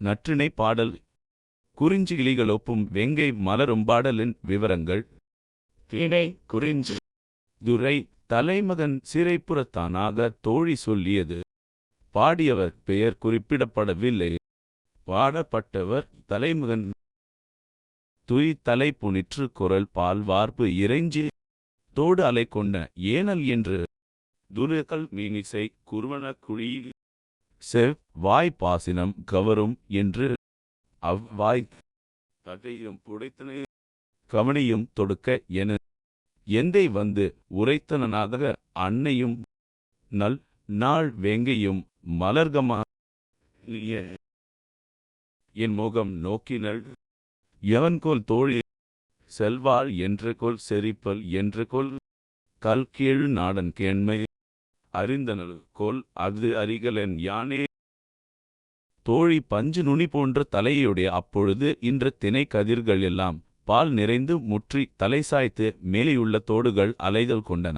நற்றிணை பாடல். குறிஞ்சிகிளிகளொப்பும் வெங்கை மலரும் பாடலின் விவரங்கள். திணை குறிஞ்சி. துரை தலைமகன் சிறைப்புறத்தானாக தோழி சொல்லியது. பாடியவர் பெயர் குறிப்பிடப்படவில்லை. பாடப்பட்டவர் தலைமகன். துய் தலை புனிற்று குரல் பால் வார்ப்பு இறைஞ்சி. தோடு அலை கொண்ட ஏனல் என்று. துருகல் மீனிசை குருவன குழி. செவ் வாய் பாசினம் கவரும் என்று அவ்வாய் தகையும் புடைத்தனு கவனியும் தொடுக்க என எந்தை வந்து உரைத்தனனாக அன்னையும் நல் நாள் வேங்கையும் மலர்கமா என் முகம் நோக்கினள் எவன்கோல் தோழி செல்வாள் என்று கொல் செறிப்பல் என்று கொல் கல் கீழ் நாடன் கேண்மை அறிந்தனள் கோல் அது அறிகலன் யானே. தோழி பஞ்சு நுனி போன்ற தலையுடைய அப்பொழுது இன்ற தினை கதிர்கள் எல்லாம் பால் நிறைந்து முற்றி தலை சாய்த்து மேலேயுள்ள தோடுகள் அலைதல் கொண்டன.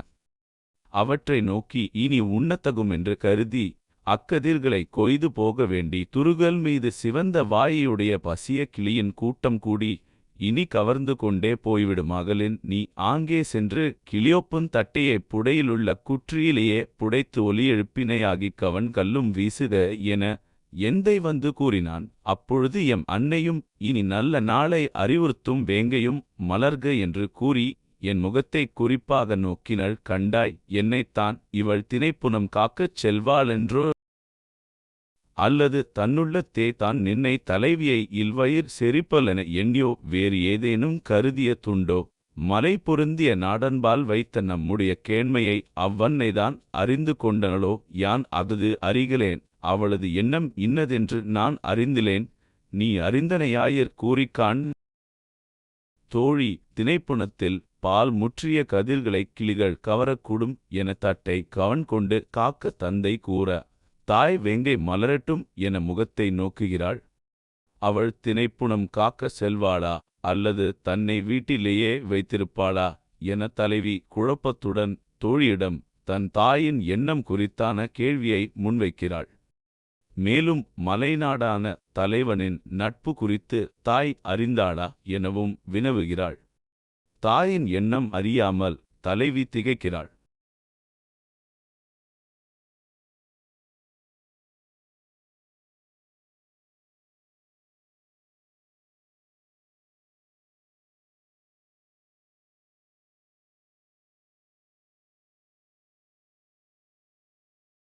அவற்றை நோக்கி இனி உண்ணத்தகும் என்று கருதி அக்கதிர்களை கொய்து போக வேண்டி துருகல் மீது சிவந்த வாயுடைய பசிய கிளியின் கூட்டம் கூடி இனி கவர்ந்து கொண்டே போய்விடு மகளின் நீ ஆங்கே சென்று கிளியோப்புன் தட்டையை புடையிலுள்ள குற்றியிலேயே புடைத்து ஒலி எழுப்பினையாகி கவன் கல்லும் வீசுக என எந்தை வந்து கூறினான். அப்பொழுது எம் அன்னையும் இனி நல்ல நாளை அறிவுறுத்தும் வேங்கையும் மலர்க என்று கூறி என் முகத்தை குறிப்பாக நோக்கினள் கண்டாய் என்னைத்தான் இவள் தினைப்புனம் காக்கச் செல்வாளென்றோ அல்லது தன்னுள்ளத்தே தான் நின்னை தலைவியை இல்வயிர் செறிப்பலென எண்ணியோ வேறு ஏதேனும் கருதிய துண்டோ? மலை பொருந்திய நாடன்பால் வைத்த நம்முடைய கேண்மையை அவ்வன்னைதான் அறிந்து கொண்டனளோ? யான் அதது அறிகளேன் அவளது எண்ணம் இன்னதென்று நான் அறிந்திலேன். நீ அறிந்தனையாயிற் கூறிக்கான் தோழி தினைப்புணத்தில் பால் முற்றிய கதிர்களைக் கிளிகள் கவரக்கூடும் என தட்டை கவன் கொண்டு காக்க தந்தை கூற தாய் வெங்கை மலரட்டும் என முகத்தை நோக்குகிறாள். அவள் தினைப்புணம் காக்க செல்வாளா? அல்லது தன்னை வீட்டிலேயே வைத்திருப்பாளா? என தலைவி குழப்பத்துடன் தோழியிடம் தன் தாயின் எண்ணம் குறித்தான கேள்வியை முன்வைக்கிறாள். மேலும் மலைநாடான தலைவனின் நட்பு குறித்து தாய் அறிந்தாளா? எனவும் வினவுகிறாள். தாயின் எண்ணம் அறியாமல் தலைவி திகைக்கிறாள்.